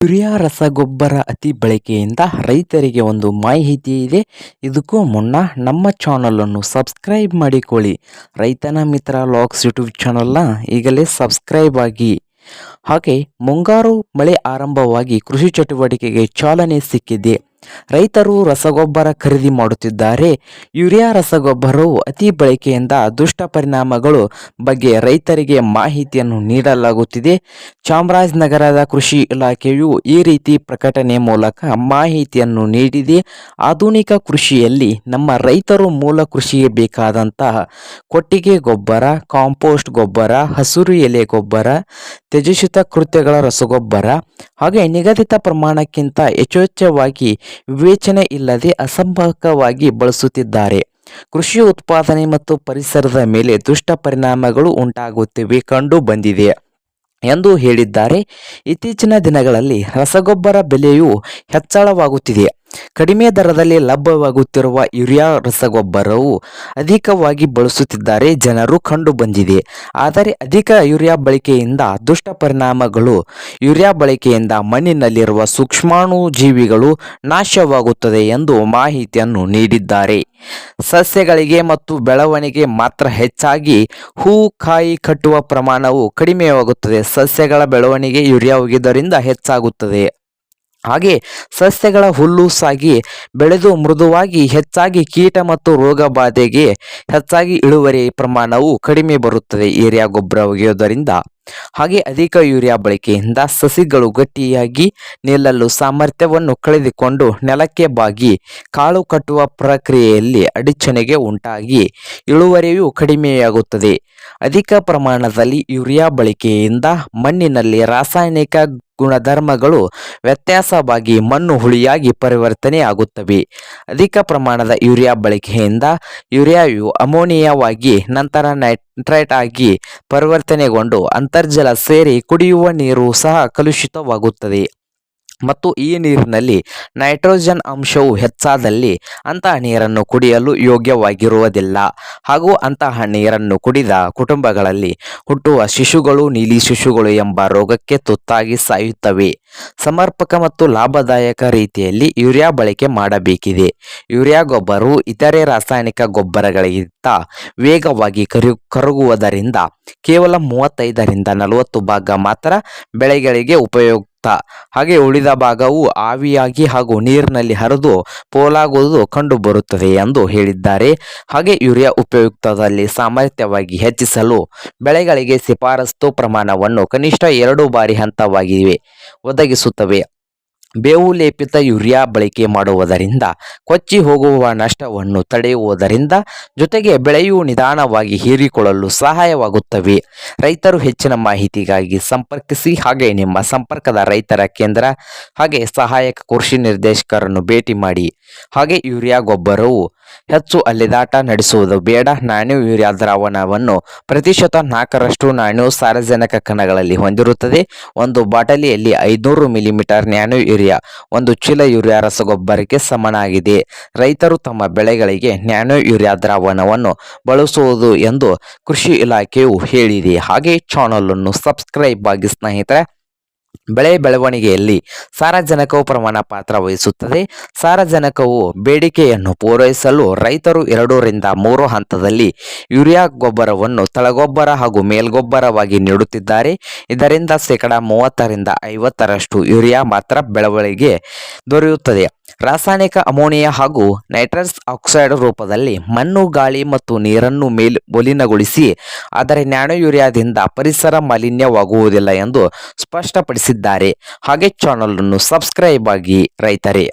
Urea ರಸಗೊಬ್ಬರ ಅತಿ ಬಳಕೆಯಿಂದ ರೈತರಿಗೆ ಒಂದು ಮಾಹಿತಿ ಇದೆ. ಇದಕ್ಕೂ ಮುನ್ನ ನಮ್ಮ ಚಾನಲನ್ನು ಸಬ್ಸ್ಕ್ರೈಬ್ ಮಾಡಿಕೊಳ್ಳಿ. ರೈತನ ಮಿತ್ರ ಲಾಕ್ಸ್ ಯೂಟ್ಯೂಬ್ ಚಾನಲ್ನ ಈಗಲೇ ಸಬ್ಸ್ಕ್ರೈಬ್ ಆಗಿ. ಹಾಗೆ ಮುಂಗಾರು ಮಳೆ ಆರಂಭವಾಗಿ ಕೃಷಿ ಚಟುವಟಿಕೆಗೆ ಚಾಲನೆ ಸಿಕ್ಕಿದೆ. ರೈತರು ರಸಗೊಬ್ಬರ ಖರೀದಿ ಮಾಡುತ್ತಿದ್ದಾರೆ. ಯೂರಿಯಾ ರಸಗೊಬ್ಬರವು ಅತಿ ಬಳಕೆಯಿಂದ ದುಷ್ಟ ಪರಿಣಾಮಗಳು ಬಗ್ಗೆ ರೈತರಿಗೆ ಮಾಹಿತಿಯನ್ನು ನೀಡಲಾಗುತ್ತಿದೆ. ಚಾಮರಾಜನಗರದ ಕೃಷಿ ಇಲಾಖೆಯು ಈ ರೀತಿ ಪ್ರಕಟಣೆ ಮೂಲಕ ಮಾಹಿತಿಯನ್ನು ನೀಡಿದೆ. ಆಧುನಿಕ ಕೃಷಿಯಲ್ಲಿ ನಮ್ಮ ರೈತರು ಮೂಲ ಕೃಷಿಗೆ ಬೇಕಾದಂತಹ ಕೊಟ್ಟಿಗೆ ಗೊಬ್ಬರ, ಕಾಂಪೋಸ್ಟ್ ಗೊಬ್ಬರ, ಹಸಿರು ಎಲೆ ಗೊಬ್ಬರ ತ್ಯಜಿಸಿತ ಕೃತ್ಯಗಳ ರಸಗೊಬ್ಬರ ಹಾಗೆ ನಿಗದಿತ ಪ್ರಮಾಣಕ್ಕಿಂತ ಯಥೇಚ್ಛವಾಗಿ ವಿವೇಚನೆ ಇಲ್ಲದೆ ಅಸಂಪರ್ಕವಾಗಿ ಬಳಸುತ್ತಿದ್ದಾರೆ. ಕೃಷಿ ಉತ್ಪಾದನೆ ಮತ್ತು ಪರಿಸರದ ಮೇಲೆ ದುಷ್ಟ ಪರಿಣಾಮಗಳು ಉಂಟಾಗುತ್ತಿವೆ ಕಂಡು ಬಂದಿದೆ ಎಂದು ಹೇಳಿದ್ದಾರೆ. ಇತ್ತೀಚಿನ ದಿನಗಳಲ್ಲಿ ರಸಗೊಬ್ಬರ ಬೆಲೆಯು ಹೆಚ್ಚಳವಾಗುತ್ತಿದೆ. ಕಡಿಮೆ ದರದಲ್ಲಿ ಲಭ್ಯವಾಗುತ್ತಿರುವ ಯೂರಿಯಾ ರಸಗೊಬ್ಬರವು ಅಧಿಕವಾಗಿ ಬಳಸುತ್ತಿದ್ದಾರೆ, ಜನರು ಕಂಡು ಬಂದಿದೆ ಆದರೆ ಅಧಿಕ ಯೂರಿಯಾ ಬಳಕೆಯಿಂದ ದುಷ್ಟ ಪರಿಣಾಮಗಳು ಯೂರಿಯಾ ಬಳಕೆಯಿಂದ ಮಣ್ಣಿನಲ್ಲಿರುವ ಸೂಕ್ಷ್ಮಾಣು ಜೀವಿಗಳು ನಾಶವಾಗುತ್ತದೆ ಎಂದು ಮಾಹಿತಿಯನ್ನು ನೀಡಿದ್ದಾರೆ. ಸಸ್ಯಗಳಿಗೆ ಮತ್ತು ಬೆಳವಣಿಗೆ ಮಾತ್ರ ಹೆಚ್ಚಾಗಿ ಹೂ, ಕಾಯಿ ಕಟ್ಟುವ ಪ್ರಮಾಣವು ಕಡಿಮೆಯಾಗುತ್ತದೆ. ಸಸ್ಯಗಳ ಬೆಳವಣಿಗೆ ಯೂರಿಯಾ ಒಗೆದರಿಂದ ಹೆಚ್ಚಾಗುತ್ತದೆ. ಹಾಗೆ ಸಸ್ಯಗಳ ಹುಲ್ಲು ಸಾಗಿ ಬೆಳೆದು ಮೃದುವಾಗಿ ಹೆಚ್ಚಾಗಿ ಕೀಟ ಮತ್ತು ರೋಗ ಬಾಧೆಗೆ ಹೆಚ್ಚಾಗಿ ಇಳುವರಿ ಪ್ರಮಾಣವು ಕಡಿಮೆ ಬರುತ್ತದೆ ಏರಿಯಾ ಗೊಬ್ಬರ ಒಗೆಯೋದರಿಂದ. ಹಾಗೆ ಅಧಿಕ ಯೂರಿಯಾ ಬಳಕೆಯಿಂದ ಸಸಿಗಳು ಗಟ್ಟಿಯಾಗಿ ನಿಲ್ಲಲು ಸಾಮರ್ಥ್ಯವನ್ನು ಕಳೆದುಕೊಂಡು ನೆಲಕ್ಕೆ ಬಾಗಿ ಕಾಳು ಕಟ್ಟುವ ಪ್ರಕ್ರಿಯೆಯಲ್ಲಿ ಅಡಚಣೆಗೆ ಉಂಟಾಗಿ ಇಳುವರಿಯು ಕಡಿಮೆಯಾಗುತ್ತದೆ. ಅಧಿಕ ಪ್ರಮಾಣದಲ್ಲಿ ಯೂರಿಯಾ ಬಳಕೆಯಿಂದ ಮಣ್ಣಿನಲ್ಲಿ ರಾಸಾಯನಿಕ ಗುಣಧರ್ಮಗಳು ವ್ಯತ್ಯಾಸವಾಗಿ ಮಣ್ಣು ಹುಳಿಯಾಗಿ ಪರಿವರ್ತನೆಯಾಗುತ್ತವೆ. ಅಧಿಕ ಪ್ರಮಾಣದ ಯೂರಿಯಾ ಬಳಕೆಯಿಂದ ಯೂರಿಯಾಯು ಅಮೋನಿಯಾವಾಗಿ ನಂತರ ನೈಟ್ರೈಟ್ ಆಗಿ ಪರಿವರ್ತನೆಗೊಂಡು ಅಂತರ್ಜಲ ಸೇರಿ ಕುಡಿಯುವ ನೀರು ಸಹ ಕಲುಷಿತವಾಗುತ್ತದೆ. ಮತ್ತು ಈ ನೀರಿನಲ್ಲಿ ನೈಟ್ರೋಜನ್ ಅಂಶವು ಹೆಚ್ಚಾದಲ್ಲಿ ಅಂತಹ ನೀರನ್ನು ಕುಡಿಯಲು ಯೋಗ್ಯವಾಗಿರುವುದಿಲ್ಲ. ಹಾಗೂ ಅಂತಹ ನೀರನ್ನು ಕುಡಿದ ಕುಟುಂಬಗಳಲ್ಲಿ ಹುಟ್ಟುವ ಶಿಶುಗಳು, ನೀಲಿ ಶಿಶುಗಳು ಎಂಬ ರೋಗಕ್ಕೆ ತುತ್ತಾಗಿ ಸಾಯುತ್ತವೆ. ಸಮರ್ಪಕ ಮತ್ತು ಲಾಭದಾಯಕ ರೀತಿಯಲ್ಲಿ ಯೂರಿಯಾ ಬಳಕೆ ಮಾಡಬೇಕಿದೆ. ಯೂರಿಯಾ ಗೊಬ್ಬರವು ಇತರೆ ರಾಸಾಯನಿಕ ಗೊಬ್ಬರಗಳಿಗಿಂತ ವೇಗವಾಗಿ ಕರುಗುವುದರಿಂದ ಕರಗುವುದರಿಂದ ಕೇವಲ ಮೂವತ್ತೈದರಿಂದ ನಲವತ್ತು ಭಾಗ ಮಾತ್ರ ಬೆಳೆಗಳಿಗೆ ಉಪಯುಕ್ತ ಹಾಗೆ ಉಳಿದ ಭಾಗವು ಆವಿಯಾಗಿ ಹಾಗೂ ನೀರಿನಲ್ಲಿ ಹರಿದು ಪೋಲಾಗುವುದು ಕಂಡುಬರುತ್ತದೆ ಎಂದು ಹೇಳಿದ್ದಾರೆ. ಹಾಗೆ ಯೂರಿಯಾ ಉಪಯುಕ್ತದಲ್ಲಿ ಸಾಮರ್ಥ್ಯವಾಗಿ ಹೆಚ್ಚಿಸಲು ಬೆಳೆಗಳಿಗೆ ಶಿಫಾರಸ್ತು ಪ್ರಮಾಣವನ್ನು ಕನಿಷ್ಠ ಎರಡು ಬಾರಿ ಹಂತವಾಗಿವೆ ಒದಗಿಸುತ್ತವೆ. ಬೇವು ಲೇಪಿತ ಯೂರಿಯಾ ಬಳಕೆ ಮಾಡುವುದರಿಂದ ಕೊಚ್ಚಿ ಹೋಗುವ ನಷ್ಟವನ್ನು ತಡೆಯುವುದರಿಂದ ಜೊತೆಗೆ ಬೆಳೆಯು ನಿಧಾನವಾಗಿ ಹೀರಿಕೊಳ್ಳಲು ಸಹಾಯವಾಗುತ್ತವೆ. ರೈತರು ಹೆಚ್ಚಿನ ಮಾಹಿತಿಗಾಗಿ ಸಂಪರ್ಕಿಸಿ ಹಾಗೆ ನಿಮ್ಮ ಸಂಪರ್ಕದ ರೈತರ ಕೇಂದ್ರ ಹಾಗೆ ಸಹಾಯಕ ಕೃಷಿ ನಿರ್ದೇಶಕರನ್ನು ಭೇಟಿ ಮಾಡಿ. ಹಾಗೆ ಯೂರಿಯಾ ಗೊಬ್ಬರವು ಹೆಚ್ಚು ಅಲೆದಾಟ ನಡೆಸುವುದು ಬೇಡ. ನಾಣ್ಯ ಯೂರಿಯಾ ದ್ರಾವಣವನ್ನು ಪ್ರತಿಶತ ನಾಲ್ಕರಷ್ಟು ನಾಣ್ಯ ಸಾರಜನಕ ಕಣಗಳಲ್ಲಿ ಹೊಂದಿರುತ್ತದೆ. ಒಂದು ಬಾಟಲಿಯಲ್ಲಿ ಐದುನೂರು ಮಿಲಿಮೀಟರ್ ನ್ಯಾನು ಯೂರಿಯಾ ಒಂದು ಚೀಲ ಯೂರಿಯಾ ರಸಗೊಬ್ಬರಕ್ಕೆ ಸಮನಾಗಿದೆ. ರೈತರು ತಮ್ಮ ಬೆಳೆಗಳಿಗೆ ನ್ಯಾನೋ ಯೂರಿಯಾ ದ್ರಾವಣವನ್ನು ಬಳಸುವುದು ಎಂದು ಕೃಷಿ ಇಲಾಖೆಯು ಹೇಳಿದೆ. ಹಾಗೆ ಚಾನಲನ್ನು ಸಬ್ಸ್ಕ್ರೈಬ್ ಆಗಿ ಸ್ನೇಹಿತರೆ ಬೆಳೆ ಬೆಳವಣಿಗೆಯಲ್ಲಿ ಸಾರಜನಕವು ಪ್ರಮಾಣ ಪಾತ್ರ ವಹಿಸುತ್ತದೆ. ಸಾರಜನಕವು ಬೇಡಿಕೆಯನ್ನು ಪೂರೈಸಲು ರೈತರು ಎರಡರಿಂದ ಮೂರು ಹಂತದಲ್ಲಿ ಯೂರಿಯಾ ಗೊಬ್ಬರವನ್ನು ತಳಗೊಬ್ಬರ ಹಾಗೂ ಮೇಲ್ಗೊಬ್ಬರವಾಗಿ ನೀಡುತ್ತಿದ್ದಾರೆ. ಇದರಿಂದ ಶೇಕಡ ಮೂವತ್ತರಿಂದ ಐವತ್ತರಷ್ಟು ಯೂರಿಯಾ ಮಾತ್ರ ಬೆಳವಣಿಗೆ ದೊರೆಯುತ್ತದೆ. ರಾಸಾಯನಿಕ ಅಮೋನಿಯಾ ಹಾಗೂ ನೈಟ್ರಸ್ ಆಕ್ಸೈಡ್ ರೂಪದಲ್ಲಿ ಮಣ್ಣು, ಗಾಳಿ ಮತ್ತು ನೀರನ್ನು ಮೇಲ್ ಮಲಿನಗೊಳಿಸಿ ಆದರೆ ನ್ಯಾನೋ ಯೂರಿಯಾದಿಂದ ಪರಿಸರ ಮಾಲಿನ್ಯವಾಗುವುದಿಲ್ಲ ಎಂದು ಸ್ಪಷ್ಟಪಡಿಸಿದ್ದಾರೆ. ಹಾಗೆ ಚಾನಲನ್ನು ಸಬ್ಸ್ಕ್ರೈಬ್ ಆಗಿ ರೈತರೇ.